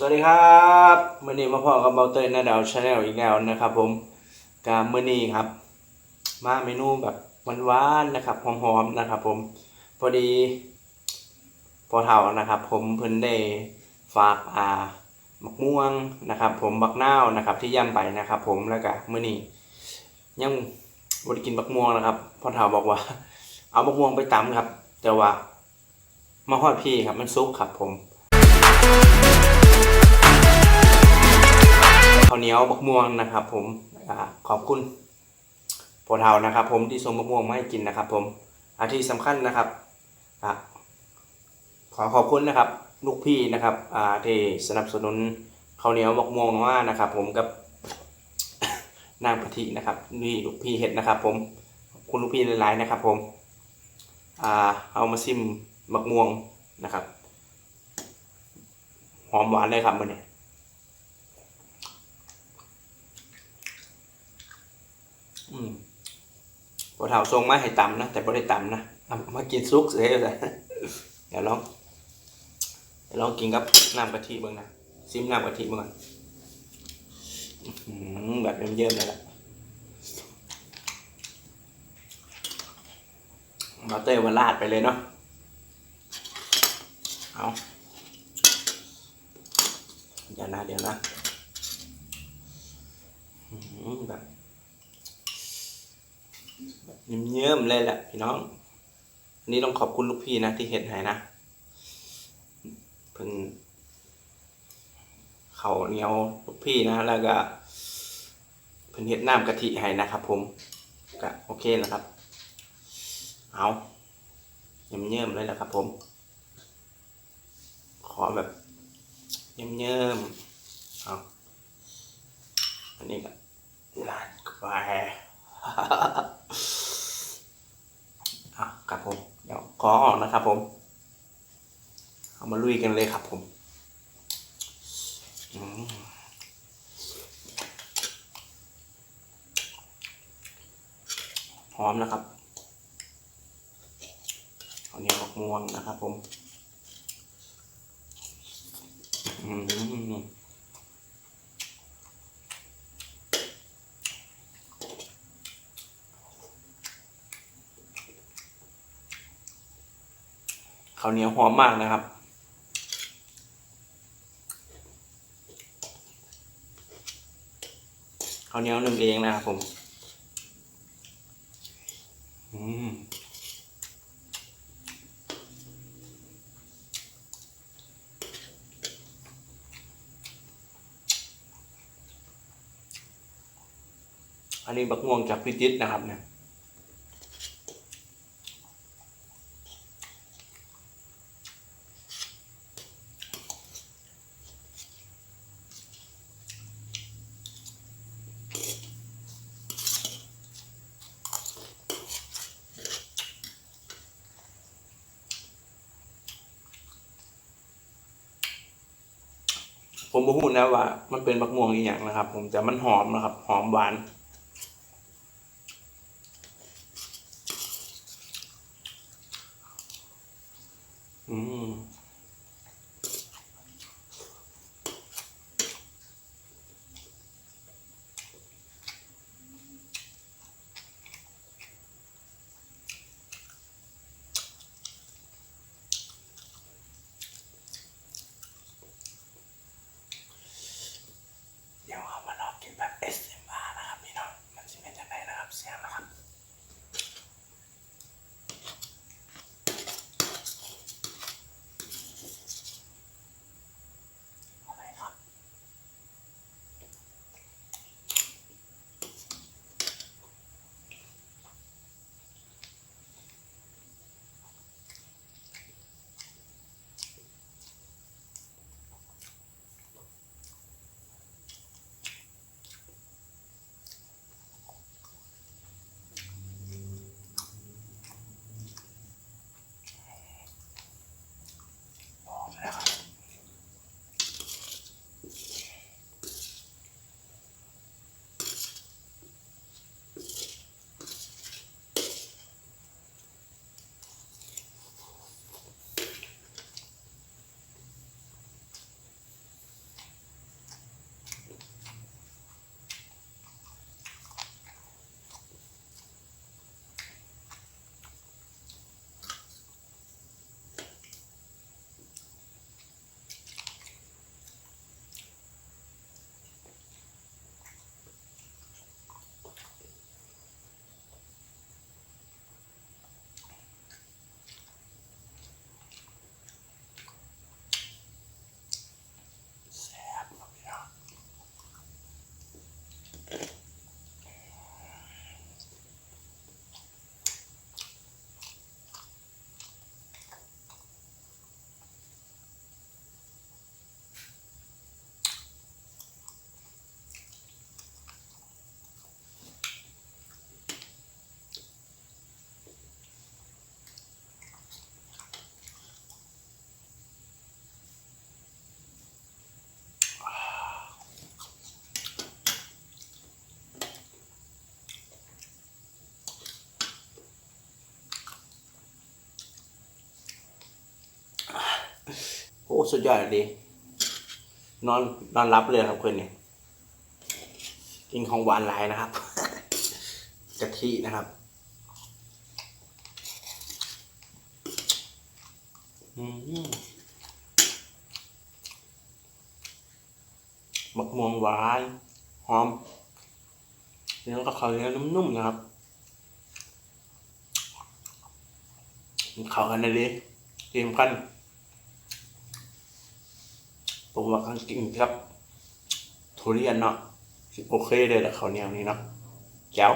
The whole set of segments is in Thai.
สวัสดีครับมื่อนี้มาพ่อกับเบาเตยนาดาวชาแนลอีกแล้วนะครับ ผมกามื่อนี้ครับ มาเมนูแบบหวานๆนะครับหอมๆนะครับ ผมพอดีพอเท่านะครับ ผมเพิ่นได้ฝากอ่าบักม่วงนะครับ ผมบักนาวนะครับ ที่ย่ำไปนะครับ ผมแล้วก็มื่อนี้ยังบได้กินบักม่วงนะครับพอเท่าบอกว่า เอาบักม่วงไปตำครับ แต่ว่ามาฮอดพี่ครับมันซุกครับผม เหนียวบักม่วงนะครับ ผมอขอบคุณพเทานะครับ ผมที่ส่งบักม่วงมาให้กินนะครับ ผมอาที่สำคัญนะครับอขอขอบคุณนะครับ ลูกพี่นะครับที่สนับสนุนข้าวเหนียวบักม่วงมานะครับ ผมกับนางปฏินะครับนี่ลูกพี่เห็ดนะครับ ผมคุณลูกพี่หลายๆนะครับ ผมอเอามาซิมบักม่วงนะครับหอมหวานเลยครับมันเนี่ย อืมพอเท่าทรงมาให้ตำนะ แต่บ่ได้ตำนะเอามากินซุกเสียเลยเดี๋ยวลองเดี๋ยวลองกินกับน้ำกะทิบ้างนะซิมน้ำกะทิบ้างก่อนอื้อหือแบบเยิ้มๆเลยล่ะมาเต้วันลาดไปเลยเนาะ เอาเดี๋ยวนะ เดี๋ยวนะแบบ เยิ้มๆเลยแหละพี่น้องอันนี้ต้องขอบคุณลูกพี่นะที่เห็นให้นะเพิ่งเขาเหนียวลูกพี่นะ แล้วก็เพิ่งเห็ดน้ำกะทิให้นะครับ ผมก็โอเคนะครับ เอาเยิ้มๆเลยแหละครับ ผม ขอแบบเยิ้มๆเอาอันนี้ก็ลาดกาแฟ ครับผม เดี๋ยวขอออกนะครับผม เอามาลุยกันเลยครับผมอืมหอมนะครับข้าเนียวมะม่วงนะครับผม อืม ข้าวเหนียวหอมมากนะครับ ข้าวเหนียวนึ่งเองนะครับผม อืมอันนี้บักม่วงจากพิจิตรนะครับเนี่ย ผมบ่พูดนะว่า มันเป็นบักม่วงอีกอย่างนะครับ ผมจะมันหอมนะครับ หอมหวาน สุดยอดดี นอนนอนรับเลยครับคืนนี้กินของหวานหลายนะครับกะทินะครับ อืมบักม่วงหวานหอมแล้วก็ข้าวเหนียวนุ่มๆนะครับเข้ากันได้ดีทีมกัน ผมว่ากันกินครับทุเรียนเนาะโอเคเลยแหละเขาวเหนียวนี้เนาะแจ๋ว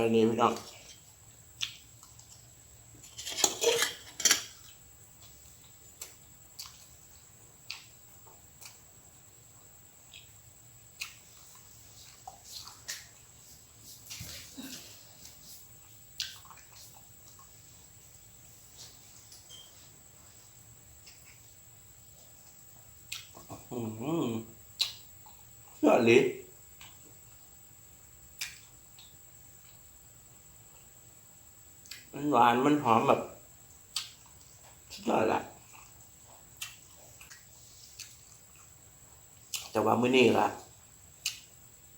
สวัสดีพี่น้องอืมสวัสดีมั หวานมันหอมแบบสุดยอดละแต่ว่ามื้อนี้ละ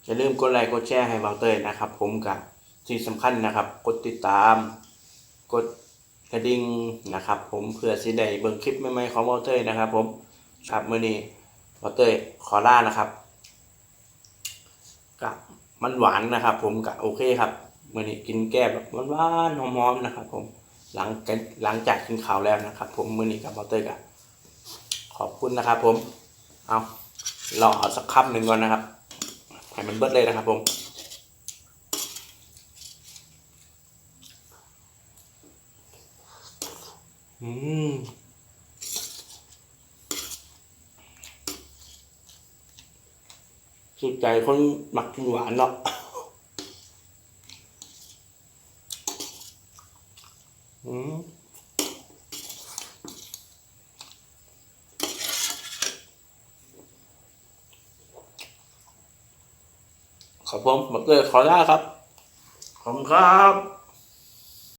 อย่าลืมกดไลค์กดแชร์ให้บางเตยนะครับ ผมกับที่สำคัญนะครับ กดติดตาม กดกระดิ่งนะครับ ผมเพื่อสิได้เบิ่งคลิปใหม่ๆของบางเตยนะครับ ผมครับมื้อนี้บางเตยขอลานะครับกับมันหวานนะครับ ผมกับโอเคครับ มื่อนี้กินแก้แบบหวานๆหอมๆนะครับ ผมหลังกันหลังจากกินข้าวแล้วนะครับ ผมมื่อนี้กับบอเตอร์กับขอบคุณนะครับ ผม เอาลองเอาสักคำหนึ่งก่อนนะครับให้มันเบิดเลยนะครับ ผมอืมสุดใจคนหมักกินหวานเนาะ อืมขอบผมบักเกอร์ขอลาครับ ขอบคุณครับ